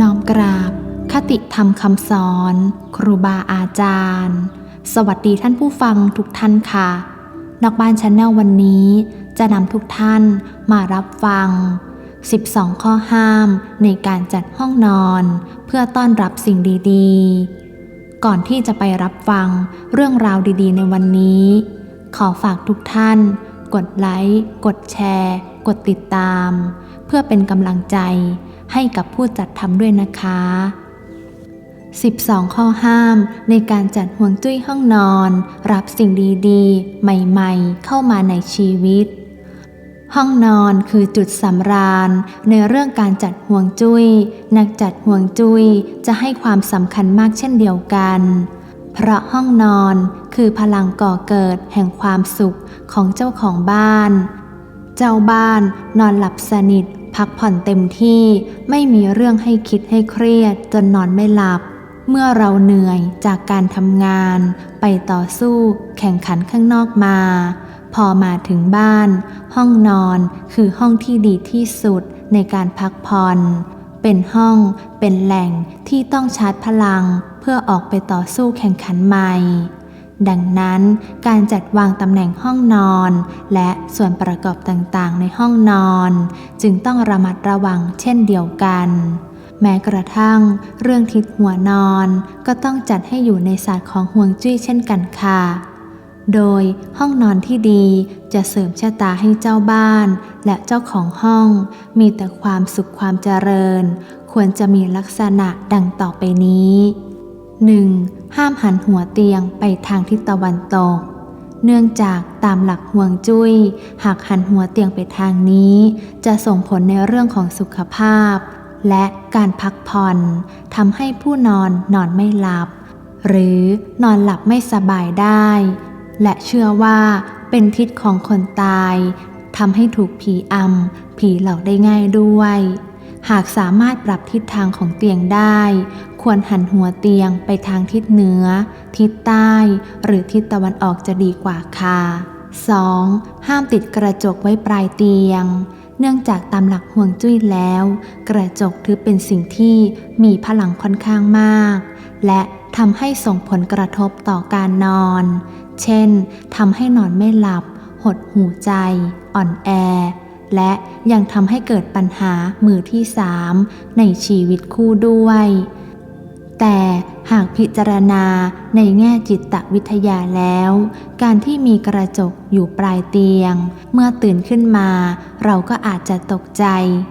น้อมกราบ คติธรรมคำสอน ครูบาอาจารย์ สวัสดีท่านผู้ฟังทุกท่านค่ะ นอกบ้านชันแนลวันนี้จะนำทุกท่านมารับฟัง 12 ข้อห้ามในการจัดห้องนอน เพื่อต้อนรับสิ่งดีๆ ก่อนที่จะไปรับฟังเรื่องราวดีๆ ในวันนี้ ขอฝากทุกท่าน กดไลค์ กดแชร์ กดติดตาม เพื่อเป็นกำลังใจ ให้กับผู้จัดทำด้วยนะคะ 12 ข้อห้ามในการจัดห่วงจุ้ยห้องนอน รับสิ่งดีๆ ใหม่ๆ เข้ามาในชีวิต ห้องนอนคือจุดสำราญ ในเรื่องการจัดห่วงจุย้ย นักจัดห่วงจุ้ยจะให้ความสำคัญมากเช่นเดียวกัน เพราะห้องนอนคือพลังก่อเกิดแห่งความสุขของเจ้าของบ้าน เจ้าบ้านนอนหลับสนิท พักผ่อนเต็มที่ไม่มีเรื่องให้คิดให้เครียดจนนอนไม่หลับ เมื่อเราเหนื่อยจากการทำงาน ไปต่อสู้แข่งขันข้างนอกมา พอมาถึงบ้าน ห้องนอนคือห้องที่ดีที่สุดในการพักผ่อน เป็นห้องเป็นแหล่งที่ต้องชาร์จพลัง เพื่อออกไปต่อสู้แข่งขันใหม่ ดังนั้นการจัดวางตำแหน่งห้องนอน และส่วนประกอบต่างๆ ในห้องนอน จึงต้องระมัดระวังเช่นเดียวกัน แม้กระทั่ง เรื่องทิศหัวนอน ก็ต้องจัดให้อยู่ในศาสตร์ของห่วงจุ้ยเช่นกันค่ะ โดยห้องนอนที่ดีจะเสริมชะตาให้เจ้าบ้าน และเจ้าของห้อง มีแต่ความสุขความเจริญ ควรจะมีลักษณะดังต่อไปนี้ 1. ห้ามหันหัวเตียงไปทางทิศตะวันตก เนื่องจากตามหลักห่วงจุย้ย หากหันหัวเตียงไปทางนี้ จะส่งผลในเรื่องของสุขภาพ และการพักผ่อนทำให้ผู้นอนนอนไม่หลับ หรือนอนหลับไม่สบายได้ และเชื่อว่าเป็นทิศของคนตายทำให้ถูกผีอำผีเหล่าได้ง่ายด้วย หากสามารถปรับทิศทางของเตียงได้ ควรหันหัวเตียงไปทางทิศเหนือ ทิศใต้ หรือทิศตะวันออกจะดีกว่าค่ะ 2. ห้ามติดกระจกไว้ปลายเตียง เนื่องจากตามหลักห่วงจุ้ยแล้ว กระจกถือเป็นสิ่งที่มีพลังค่อนข้างมาก และทำให้ส่งผลกระทบต่อการนอน เช่น ทำให้นอนไม่หลับ หดหูใจ อ่อนแอ และยังทำให้เกิดปัญหามือที่สามในชีวิตคู่ด้วย แต่หากพิจารณาในแง่จิตวิทยาแล้ว การที่มีกระจกอยู่ปลายเตียง เมื่อตื่นขึ้นมา เราก็อาจจะตกใจ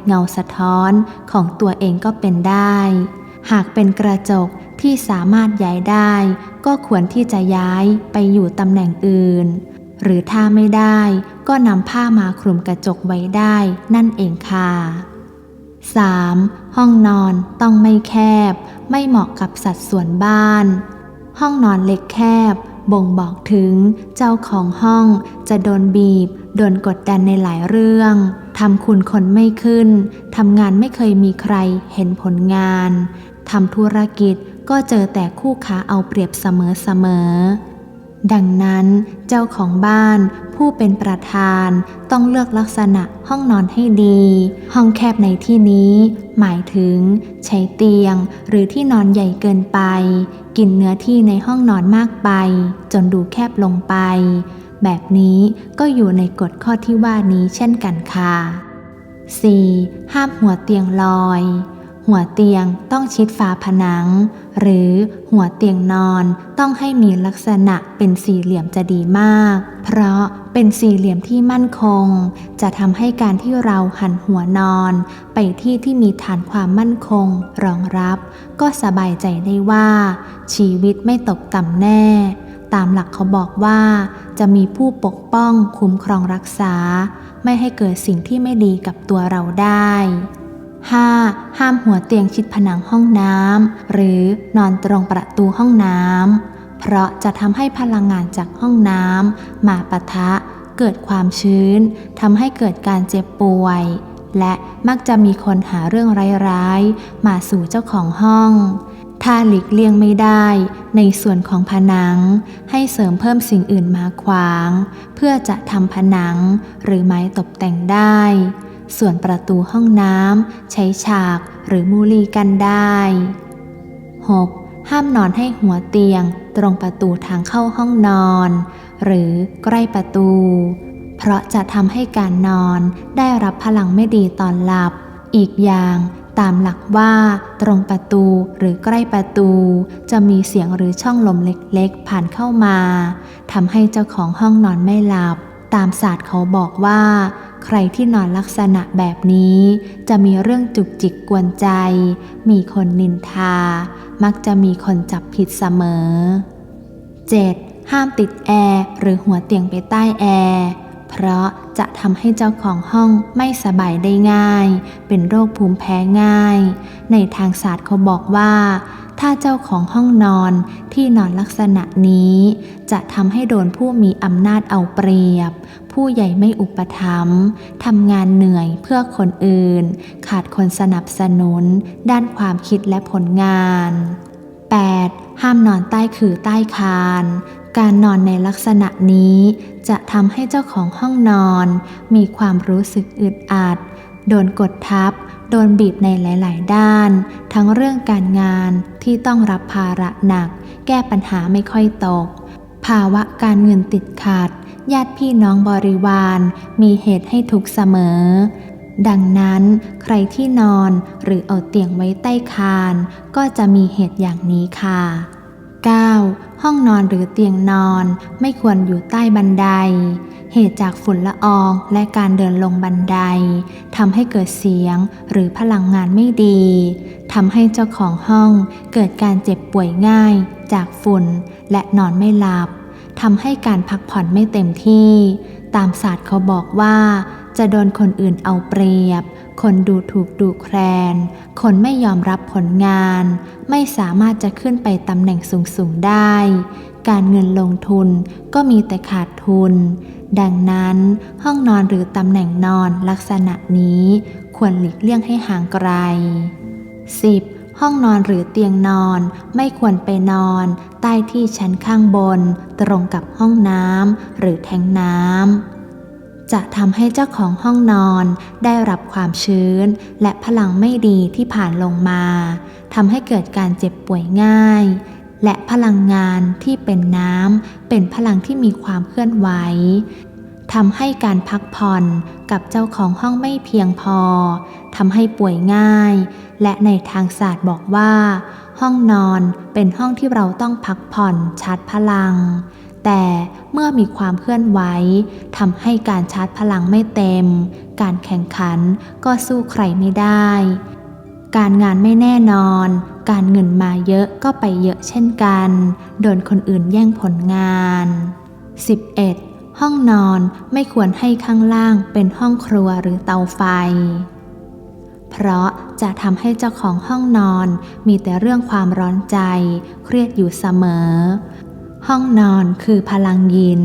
เงาสะท้อนของตัวเองก็เป็นได้ หากเป็นกระจกที่สามารถย้ายได้ ก็ควรที่จะย้ายไปอยู่ตำแหน่งอื่น หรือถ้าไม่ได้ ก็นำผ้ามาคลุมกระจกไว้ได้นั่นเองค่ะ 3. ห้องนอนต้องไม่แคบ ไม่เหมาะกับสัดส่วนบ้าน ห้องนอนเล็กแคบ บ่งบอกถึงเจ้าของห้องจะโดนบีบ โดนกดดันในหลายเรื่องทำคุณคนไม่ขึ้นทำงานไม่เคยมีใครเห็นผลงานทำธุรกิจก็เจอแต่คู่ค้าเอาเปรียบเสมอๆดังนั้นเจ้าของบ้าน ผู้เป็นประธานต้องเลือกลักษณะห้องนอนให้ดี ห้องแคบในที่นี้ หมายถึง ใช้เตียงหรือที่นอนใหญ่เกินไป กินเนื้อที่ในห้องนอนมากไป จนดูแคบลงไป แบบนี้ก็อยู่ในกฎข้อที่ว่านี้เช่นกันค่ะ 4. ห้ามหัวเตียงลอย หัวเตียงต้องชิดฝาผนัง หรือหัวเตียงนอนต้องให้มีลักษณะเป็นสี่เหลี่ยมจะดีมาก เพราะเป็นสี่เหลี่ยมที่มั่นคง จะทำให้การที่เราหันหัวนอน ไปที่ที่มีฐานความมั่นคง รองรับ ก็สบายใจได้ว่า ชีวิตไม่ตกต่ำแน่ ตามหลักเขาบอกว่า จะมีผู้ปกป้องคุ้มครองรักษา ไม่ให้เกิดสิ่งที่ไม่ดีกับตัวเราได้ 5. ห้ามหัวเตียงชิดผนังห้องน้ำหรือนอนตรงประตูห้องน้ำเพราะจะทำให้พลังงานจากห้องน้ำมาปะทะ เกิดความชื้นทำให้เกิดการเจ็บป่วย และมักจะมีคนหาเรื่องร้ายๆ มาสู่เจ้าของห้อง ถ้าหลีกเลี่ยงไม่ได้ ในส่วนของผนัง ให้เสริมเพิ่มสิ่งอื่นมาขวาง เพื่อจะทำผนังหรือไม้ตกแต่งได้ ส่วนประตูห้องน้ำใช้ฉากหรือมูลีกันได้ 6. ห้ามนอนให้หัวเตียงตรงประตูทางเข้าห้องนอน หรือใกล้ประตู เพราะจะทำให้การนอนได้รับพลังไม่ดีตอนหลับ อีกอย่างตามหลักว่าตรงประตูหรือใกล้ประตู จะมีเสียงหรือช่องลมเล็กๆ ผ่านเข้ามาทำให้เจ้าของห้องนอนไม่หลับ ตามศาสตร์เขาบอกว่า ใครที่นอนลักษณะแบบนี้ จะมีเรื่องจุกจิกกวนใจ มีคนนินทา มักจะมีคนจับผิดเสมอ 7. ห้ามติดแอร์หรือหัวเตียงไปใต้แอร์เพราะจะทำให้เจ้าของห้องไม่สบายได้ง่าย เป็นโรคภูมิแพ้ง่าย ในทางศาสตร์เขาบอกว่า ถ้าเจ้าของห้องนอนที่นอนลักษณะนี้ จะทำให้โดนผู้มีอำนาจเอาเปรียบ ผู้ใหญ่ไม่อุปถัมภ์ทำงานเหนื่อยเพื่อคนอื่น ขาดคนสนับสนุน ด้านความคิดและผลงาน 8. ห้ามนอนใต้คือใต้คาน การนอนในลักษณะนี้ จะทำให้เจ้าของห้องนอน มีความรู้สึกอึดอัด โดนกดทับ โดนบีบในหลาย ๆ ด้าน ทั้งเรื่องการงานที่ต้องรับภาระหนัก แก้ปัญหาไม่ค่อยตก ภาวะการเงินติดขัด ญาติพี่น้องบริวาร มีเหตุให้ทุกเสมอ ดังนั้นใครที่นอนหรือเอาเตียงไว้ใต้คาน ก็จะมีเหตุอย่างนี้ค่ะ 9. ห้องนอนหรือเตียงนอนไม่ควรอยู่ใต้บันได เหตุจากฝุ่นละอองและการเดินลงบันไดทำให้เกิดเสียงหรือพลังงานไม่ดีทำให้เจ้าของห้องเกิดการเจ็บป่วยง่ายจากฝุ่นและนอนไม่หลับ ทำให้การพักผ่อนไม่เต็มที่ ตามศาสตร์เขาบอกว่า จะโดนคนอื่นเอาเปรียบ คนดูถูกดูแคลน คนไม่ยอมรับผลงาน ไม่สามารถจะขึ้นไปตำแหน่งสูงๆได้ การเงินลงทุนก็มีแต่ขาดทุน ดังนั้นห้องนอนหรือตำแหน่งนอนลักษณะนี้ ควรหลีกเลี่ยงให้ห่างไกล 10. ห้องนอนหรือเตียงนอนไม่ควรไปนอน ใต้ที่ชั้นข้างบน ตรงกับห้องน้ำหรือแทงน้ำจะทำให้เจ้าของห้องนอนได้รับความชื้น และพลังไม่ดีที่ผ่านลงมาทำให้เกิดการเจ็บป่วยง่าย และพลังงานที่เป็นน้ำเป็นพลังที่มีความเคลื่อนไหวทำให้การพักผ่อนกับเจ้าของห้องไม่เพียงพอ ทำให้ป่วยง่าย และในทางศาสตร์บอกว่า ห้องนอนเป็นห้องที่เราต้องพักผ่อนชาร์จพลัง แต่เมื่อมีความเคลื่อนไหวทำให้การชาร์จพลังไม่เต็ม การแข่งขันก็สู้ใครไม่ได้ การงานไม่แน่นอน การเงินมาเยอะก็ไปเยอะเช่นกัน โดนคนอื่นแย่งผลงาน 11. ห้องนอนไม่ควรให้ข้างล่างเป็นห้องครัวหรือเตาไฟ เพราะจะทำให้เจ้าของห้องนอนมีแต่เรื่องความร้อนใจ เครียดอยู่เสมอ ห้องนอนคือพลังยิน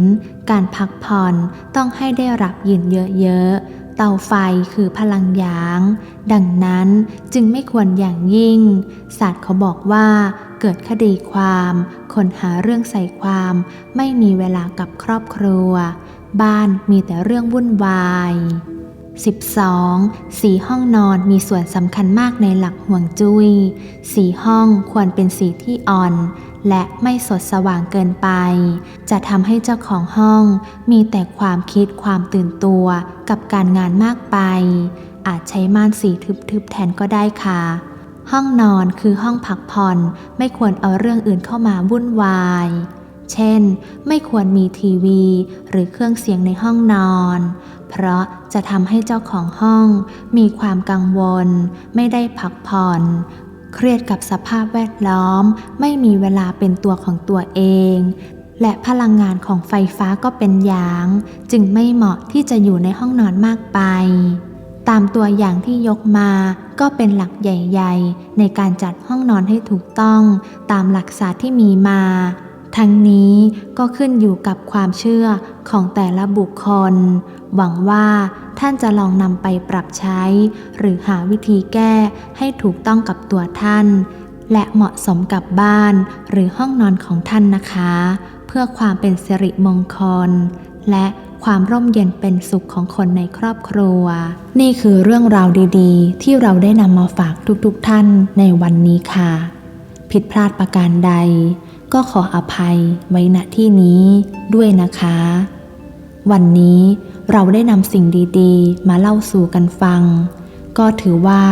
การพักผ่อนต้องให้ได้รับยินเยอะๆ เตาไฟคือพลังหยาง ดังนั้นจึงไม่ควรอย่างยิ่ง ศาสตร์เขาบอกว่าเกิดคดีความ คนหาเรื่องใส่ความ ไม่มีเวลากับครอบครัว บ้านมีแต่เรื่องวุ่นวาย 12. สีห้องนอนมีส่วนสำคัญมากในหลักห่วงจุย้ย สีห้องควรเป็นสีที่อ่อน และไม่สดสว่างเกินไป จะทำให้เจ้าของห้องมีแต่ความคิดความตื่นตัวกับการงานมากไป อาจใช้ม่านสีทึบๆแทนก็ได้ค่ะ ห้องนอนคือห้องพักผ่อน ไม่ควรเอาเรื่องอื่นเข้ามาวุ่นวาย เช่น ไม่ควรมีทีวี หรือเครื่องเสียงในห้องนอน เพราะจะทำให้เจ้าของห้องมีความกังวล ไม่ได้พักผ่อน เครียดกับสภาพแวดล้อม ไม่มีเวลาเป็นตัวของตัวเอง และพลังงานของไฟฟ้าก็เป็นยาง จึงไม่เหมาะที่จะอยู่ในห้องนอนมากไป ตามตัวอย่างที่ยกมาก็เป็นหลักใหญ่ ๆ ในการจัดห้องนอนให้ถูกต้อง ตามหลักศาสตร์ที่มีมา ทั้งนี้ก็ขึ้นอยู่กับความเชื่อของแต่ละบุคคล หวังว่าท่านจะลองนำไปปรับใช้ หรือหาวิธีแก้ให้ถูกต้องกับตัวท่าน และเหมาะสมกับบ้านหรือห้องนอนของท่านนะคะ เพื่อความเป็นสิริมงคล และความร่มเย็นเป็นสุขของคนในครอบครัว นี่คือเรื่องราวดีๆ ที่เราได้นำมาฝากทุกๆท่านในวันนี้ค่ะ ผิดพลาดประการใด ก็ขออภัยไว้ณที่นี้ด้วยนะคะ วันนี้เราได้นำสิ่งดีๆ มาเล่าสู่กันฟัง ก็ถือว่า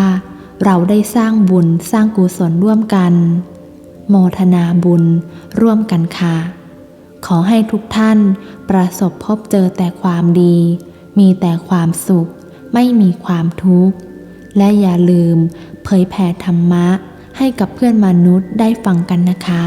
เราได้สร้างบุญสร้างกุศลร่วมกัน โมทนาบุญร่วมกันค่ะ ขอให้ทุกท่านประสบพบเจอแต่ความดี มีแต่ความสุข ไม่มีความทุกข์ และอย่าลืมเผยแผ่ธรรมะให้กับเพื่อนมนุษย์ได้ฟังกันนะคะ